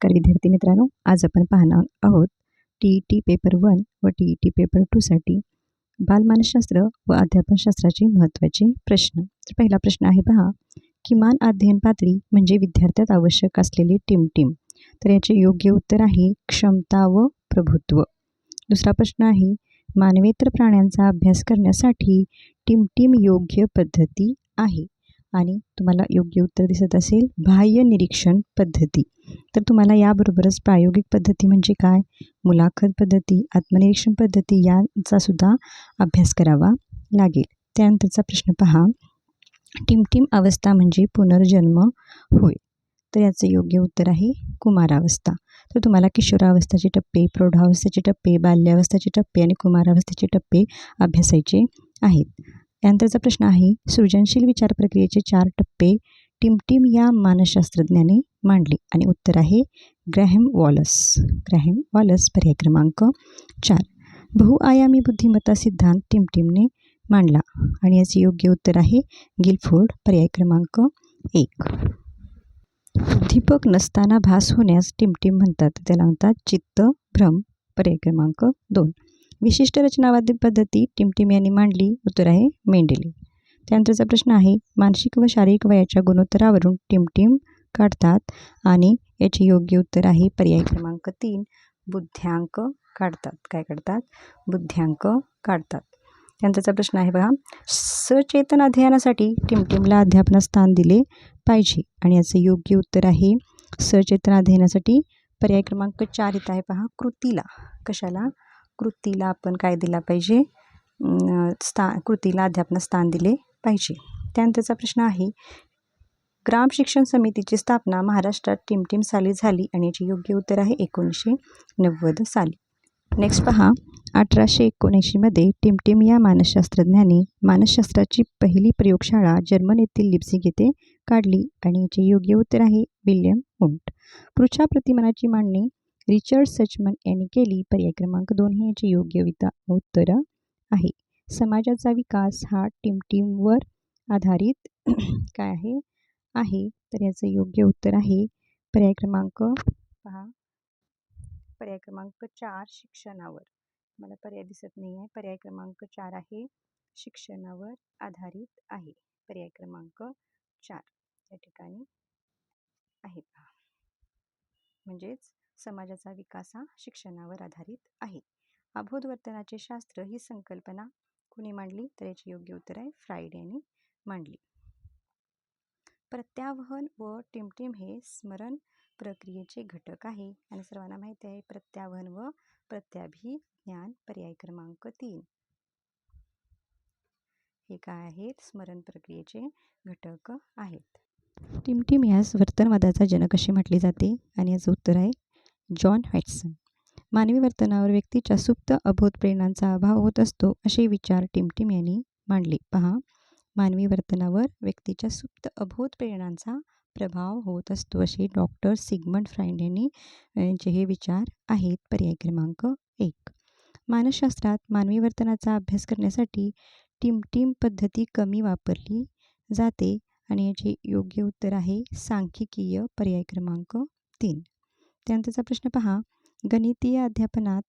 नमस्कार विद्यार्थी मित्रांनो आज आपण पाहणार आहोत T E T paper one व टी ई टी पेपर टूसाठी बालमानसशास्त्र व अध्यापनशास्त्राचे महत्त्वाचे प्रश्न. तर पहिला प्रश्न आहे पहा किमान अध्ययन पातळी म्हणजे विद्यार्थ्यात आवश्यक असलेले टिमटिम. तर याचे योग्य उत्तर आहे क्षमता व प्रभुत्व. दुसरा प्रश्न आहे मानवेतर प्राण्यांचा अभ्यास करण्यासाठी टिमटिम योग्य पद्धती आहे. आणि तुम्हाला योग्य उत्तर दिसत असेल बाह्य निरीक्षण पद्धती. तर तुम्हाला याबरोबरच प्रायोगिक पद्धती म्हणजे काय? मुलाखत पद्धती आत्मनिरीक्षण पद्धती यांचासुद्धा अभ्यास करावा लागेल. त्यानंतरचा प्रश्न पहा. टिमटिम अवस्था म्हणजे पुनर्जन्म होय. तर याचं योग्य उत्तर आहे कुमारावस्था. तर तुम्हाला किशोरावस्थेचे टप्पे प्रौढावस्थेचे टप्पे बाल्यावस्थेचे टप्पे आणि कुमारावस्थेचे टप्पे अभ्यासायचे आहेत. त्यानंतरचा प्रश्न आहे सृजनशील विचार प्रक्रियेचे चार टप्पे टिमटिम या मानसशास्त्रज्ञाने मांडले आणि उत्तर आहे ग्रॅहम वॉलस. ग्रॅहम वॉलस पर्याय क्रमांक चार. बहुआयामी बुद्धिमत्ता सिद्धांत टिमटिमने मांडला आणि याचे योग्य उत्तर आहे गिलफोर्ड पर्याय क्रमांक एक. उद्दीपक नसताना भास होण्यास टिमटिम म्हणतात त्याला म्हणतात चित्त भ्रम पर्याय क्रमांक दोन. विशिष्ट रचनावादी पद्धती टिमटिम यांनी मांडली. उत्तर आहे मेंडेली. त्यानंतरचा प्रश्न आहे मानसिक व शारीरिक वयाच्या गुणोत्तरावरून टिमटिम काढतात आणि याचे योग्य उत्तर आहे पर्याय क्रमांक तीन बुद्ध्यांक काढतात. काय काढतात? बुद्ध्यांक काढतात. त्यानंतरचा प्रश्न आहे बघा सचेतन अध्ययनासाठी टिमटिमला अध्यापनात स्थान दिले पाहिजे आणि याचं योग्य उत्तर आहे सचेतन अध्ययनासाठी पर्याय क्रमांक चार येत आहे पहा कृतीला. कशाला? कृतीला आपण काय दिला पाहिजे? स्था कृतीला अध्यापन स्थान दिले पाहिजे. त्यानंतरचा प्रश्न आहे ग्राम शिक्षण समितीची स्थापना महाराष्ट्रात टिमटिम साली झाली आणि याचे योग्य उत्तर आहे एकोणीसशे नव्वद साली. नेक्स्ट पहा अठराशे एकोणऐंशीमध्ये टिमटिम या मानसशास्त्रज्ञाने मानसशास्त्राची पहिली प्रयोगशाळा जर्मन येथील लिप्सिक येथे काढली आणि याचे योग्य उत्तर आहे विल्यम हुंट पृच्छा प्रतिमानाची मांडणी रिचर्ड सचमन यांनी केली पर्याय क्रमांक दोन हे याची योग्य विता उत्तर आहे समाजाचा विकास हा टिमटिमवर आधारित काय आहे? आहे. तर याचं योग्य उत्तर आहे. पर्याय क्रमांक पहा. पर्याय क्रमांक चार शिक्षणावर. मला पर्याय दिसत नाही आहे पर्याय क्रमांक चार आहे. शिक्षणावर आधारित आहे. पर्याय क्रमांक चार. या ठिकाणी आहे पहा. म्हणजेच समाजाचा विकास हा शिक्षणावर आधारित आहे. अबोध वर्तनाचे शास्त्र ही संकल्पना कुणी मांडली तर याचे योग्य उत्तर आहे फ्राईड यांनी मांडली. प्रत्यावहन व टिमटिम हे स्मरण प्रक्रियेचे घटक आहे. आणि सर्वांना माहिती आहे प्रत्यावहन व प्रत्याभिज्ञान पर्याय क्रमांक तीन. हे काय आहेत? स्मरण प्रक्रियेचे घटक आहेत. टिमटिम यास वर्तनवादाचा जनक असे म्हटले जाते. आणि याचं उत्तर आहे जॉन हॅटसन. मानवी वर्तनावर व्यक्तीच्या सुप्त अबोध प्रेरणांचा अभाव होत असतो असे विचार टिमटिम यांनी मांडले. पहा मानवी वर्तनावर व्यक्तीच्या सुप्त अबोध प्रेरणांचा प्रभाव होत असतो असे डॉक्टर सिगमंड फ्राईंड यांनी यांचे हे विचार आहेत पर्याय क्रमांक एक. मानसशास्त्रात मानवी वर्तनाचा अभ्यास करण्यासाठी टिमटिम पद्धती कमी वापरली जाते आणि याचे योग्य उत्तर आहे सांख्यिकीय पर्याय क्रमांक तीन. त्यानंतरचा प्रश्न पहा. गणितीय अध्यापनात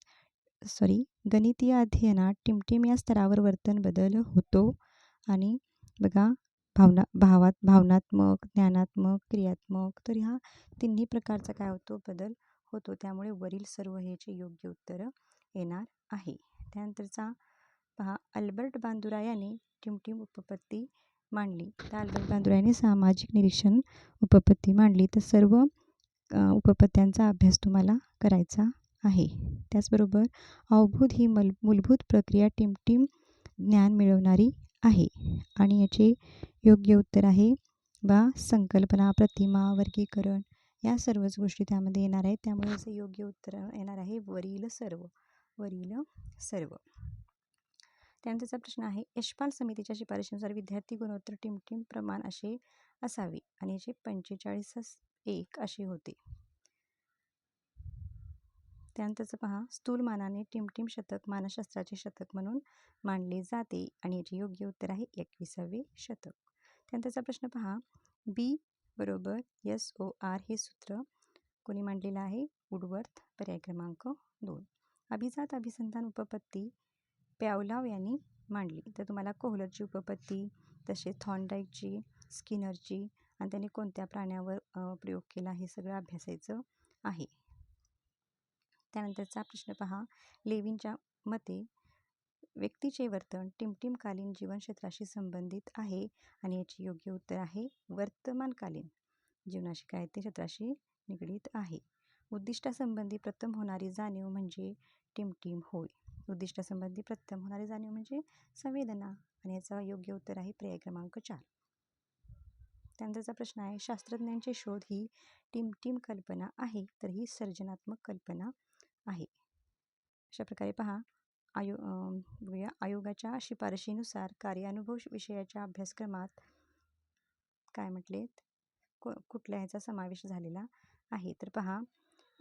सॉरी गणितीय अध्ययनात टिमटिम या स्तरावर वर्तन बदल होतो आणि बघा भावना भावात भावनात्मक ज्ञानात्मक क्रियात्मक तर ह्या तिन्ही प्रकारचा काय होतो? बदल होतो. त्यामुळे वरील सर्व ह्याचे योग्य उत्तर येणार आहे. त्यानंतरचा पहा. अल्बर्ट बांदुरा याने टिमटिम उपपत्ती मांडली. त्या अल्बर्ट बांदुरा याने सामाजिक निरीक्षण उपपत्ती मांडली. तर सर्व उपपत्यांचा अभ्यास तुम्हाला करायचा आहे. त्याचबरोबर अवभूत ही मल मूलभूत प्रक्रिया टिमटिम ज्ञान मिळवणारी आहे. आणि याचे योग्य उत्तर आहे वा संकल्पना प्रतिमा वर्गीकरण या सर्वच गोष्टी त्यामध्ये येणार आहेत. त्यामुळे याचं योग्य उत्तर येणार आहे वरील सर्व. वरील सर्व. त्यानंतरचा प्रश्न आहे यशपाल समितीच्या शिफारशीनुसार विद्यार्थी गुणोत्तर टिमटिम प्रमाण असे असावे आणि याचे पंचेचाळीस एक असे होते. त्यानंतरचं पहा स्थूलमानाने टिमटिम शतक मानसशास्त्राचे शतक म्हणून मानले जाते आणि याचे योग्य उत्तर आहे एकविसावे शतक. त्यानंतरचा प्रश्न पहा बी बरोबर एस ओ आर हे सूत्र कोणी मांडलेलं आहे? वुडवर्थ पर्याय क्रमांक दोन. अभिजात अभिसंधान उपपत्ती प्यावलाव यांनी मांडली. तर तुम्हाला कोहलरची उपपत्ती तसेच थॉनडाईकची स्किनरची आणि त्यांनी कोणत्या प्राण्यावर प्रयोग केला हे सगळं अभ्यासायचं आहे. त्यानंतरचा प्रश्न पहा. लेविनच्या मते व्यक्तीचे वर्तन टिमटिमकालीन जीवनक्षेत्राशी संबंधित आहे आणि याचे योग्य उत्तर आहे वर्तमानकालीन जीवनाशी काय ते क्षेत्राशी निगडीत आहे. उद्दिष्टासंबंधी प्रथम होणारी जाणीव म्हणजे टिमटिम होय. उद्दिष्टासंबंधी प्रथम होणारी जाणीव म्हणजे संवेदना आणि याचा योग्य उत्तर आहे पर्याय क्रमांक चार. त्यानंतरचा प्रश्न आहे. शास्त्रज्ञांचे शोध ही टिमटिम कल्पना आहे तर ही सर्जनात्मक कल्पना आहे. अशा प्रकारे पहा. आयो बघूया. आयोगाच्या शिफारशीनुसार कार्यानुभव विषयाच्या अभ्यासक्रमात काय म्हटलेत को कुठल्या ह्याचा समावेश झालेला आहे? तर पहा.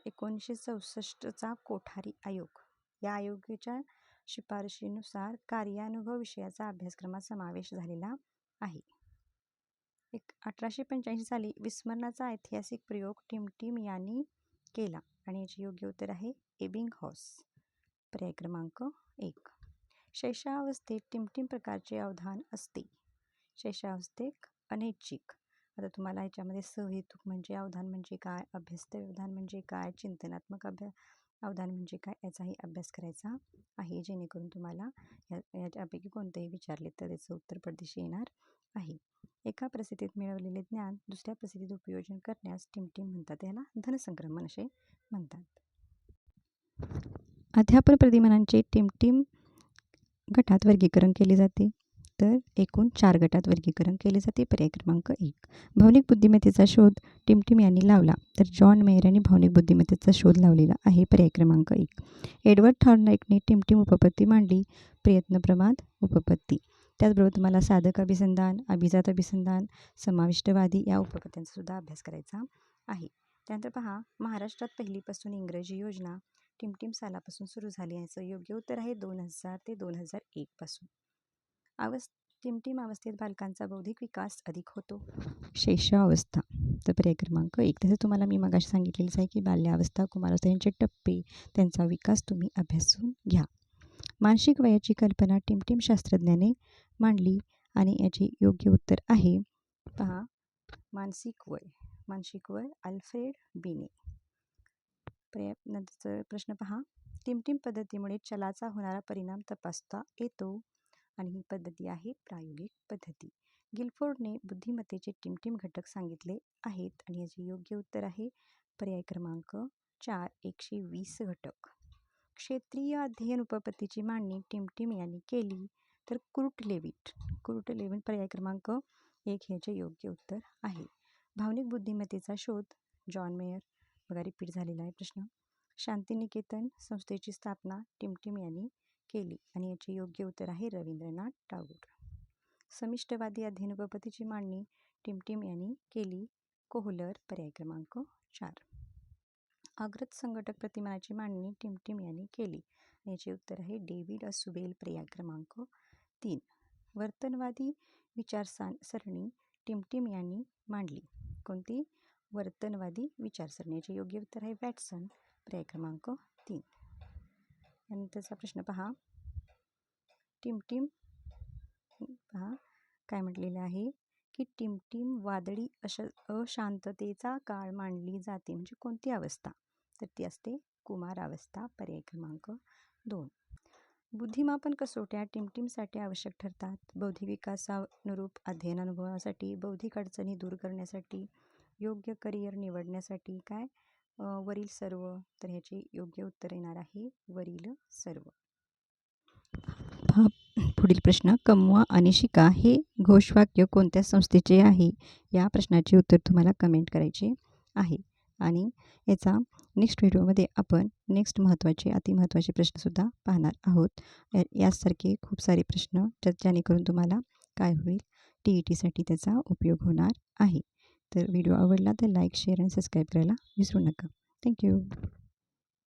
एकोणीसशे चौसष्टचा कोठारी आयोग. या आयोगाच्या शिफारशीनुसार कार्यानुभव विषयाचा अभ्यासक्रमात समावेश झालेला आहे. एक अठराशे पंच्याऐंशी साली विस्मरणाचा ऐतिहासिक प्रयोग टिमटिम यांनी केला आणि याचे योग्य उत्तर आहे एबिंग हॉस पर्याय क्रमांक एक. शैशावस्थेत टिमटिम प्रकारचे अवधान असते. शैशावस्थेत अनैच्छिक. आता तुम्हाला ह्याच्यामध्ये सहेतुक म्हणजे अवधान म्हणजे काय? अभ्यस्त अवधान म्हणजे काय? चिंतनात्मक अभ्या अवधान म्हणजे काय? याचाही अभ्यास करायचा आहे जेणेकरून तुम्हाला या याच्यापैकी कोणतेही विचारले तर त्याचं उत्तर परदेशी येणार आहे. एका प्रसिद्धीत मिळवलेले ज्ञान दुसऱ्या प्रसिद्धीत उपयोजन करण्यास टिमटिम म्हणतात. याला धनसंक्रमण असे म्हणतात. अध्यापन प्रतिमानांचे टिमटिम गटात वर्गीकरण केले जाते. तर एकूण चार गटात वर्गीकरण केले जाते. पर्याय क्रमांक एक. भावनिक बुद्धिमत्तेचा शोध टिमटिम यांनी लावला. तर जॉन मेयर यांनी भावनिक बुद्धिमत्तेचा शोध लावलेला आहे. पर्याय क्रमांक एक. एडवर्ड थॉर्नाईकने टिमटिम उपपत्ती मांडली. प्रयत्नप्रमाद उपपत्ती. त्याचबरोबर तुम्हाला साधक अभिसंधान अभिजात अभिसंधान समाविष्टवादी या उपपत्त्यांचा सुद्धा अभ्यास करायचा आहे. त्यानंतर पहा महाराष्ट्रात पहिलीपासून इंग्रजी योजना टिमटिम सालापासून सुरू झाली याचं योग्य उत्तर आहे दोन हजार ते दोन हजार एकपासून अवस्थ टिमटिम अवस्थेत बालकांचा बौद्धिक विकास अधिक होतो. शैशवावस्था तर पर्याय क्रमांक एक. तसं तुम्हाला मी मगाशी सांगितलेलंच आहे की बाल्यावस्था कुमारावस्था यांचे टप्पे त्यांचा विकास तुम्ही अभ्यासून घ्या. मानसिक वयाची कल्पना टिमटिम शास्त्रज्ञाने मांडली आणि याचे योग्य उत्तर आहे. पहा मानसिक वय मानसिक वय अल्फ्रेड बिने. पर्याय नंतरचा प्रश्न पहा. टिमटिम पद्धतीमुळे चलाचा होणारा परिणाम तपासता येतो आणि ही पद्धती आहे प्रायोगिक पद्धती. गिलफोर्डने बुद्धिमत्तेचे टिमटिम घटक सांगितले आहेत आणि याचे योग्य उत्तर आहे पर्याय क्रमांक चार एकशे वीस घटक. क्षेत्रीय अध्ययन उपपत्तीची मांडणी टिमटिम यांनी केली तर कुर्ट लेविट. कुर्ट लेविट पर्याय क्रमांक एक ह्याचे योग्य उत्तर आहे. भावनिक बुद्धिमत्तेचा शोध. जॉन मेयर बघा रिपीट झालेला आहे प्रश्न. शांतिनिकेतन संस्थेची स्थापना टिमटिम यांनी केली आणि याचे योग्य उत्तर आहे रवींद्रनाथ टागोर. समिष्टवादी अध्ययन उपपत्तीची मांडणी टिमटिम यांनी केली. कोहलर पर्याय क्रमांक चार. अग्रत संघटक प्रतिमानाची मांडणी टिमटिम यांनी केली. याचे उत्तर आहे डेव्हिड असुबेल प्रिया क्रमांक तीन. वर्तनवादी विचारसा सरणी टिमटिम यांनी मांडली. कोणती? वर्तनवादी विचारसरणीचे योग्य उत्तर आहे वॅटसन पर्याय क्रमांक तीन. त्यानंतरचा प्रश्न पहा. टिमटिम पहा काय म्हटलेलं आहे? की टिमटिम वादळी अश अशांततेचा काळ मांडली जाते म्हणजे कोणती अवस्था? तर ती असते कुमार अवस्था पर्याय क्रमांक दोन. बुद्धिमापन कसोट्या टिमटिमसाठी आवश्यक ठरतात. बौद्धिक विकासानुरूप अध्ययन अनुभवासाठी बौद्धिक अडचणी दूर करण्यासाठी योग्य करिअर निवडण्यासाठी काय? वरील सर्व. तर ह्याची योग्य उत्तर येणार आहे वरील सर्व. हा पुढील प्रश्न कमवा आणि शिका हे घोषवाक्य कोणत्या संस्थेचे आहे? या प्रश्नाचे उत्तर तुम्हाला कमेंट करायचे आहे. आणि याचा नेक्स्ट व्हिडिओमध्ये आपण नेक्स्ट महत्त्वाचे अतिमहत्त्वाचे प्रश्नसुद्धा पाहणार आहोत. या- यासारखे खूप सारे प्रश्न ज्या जेणेकरून तुम्हाला काय होईल टी ई टीसाठी त्याचा उपयोग होणार आहे. तर व्हिडिओ आवडला तर लाईक शेअर आणि सबस्क्राईब करायला विसरू नका. थँक्यू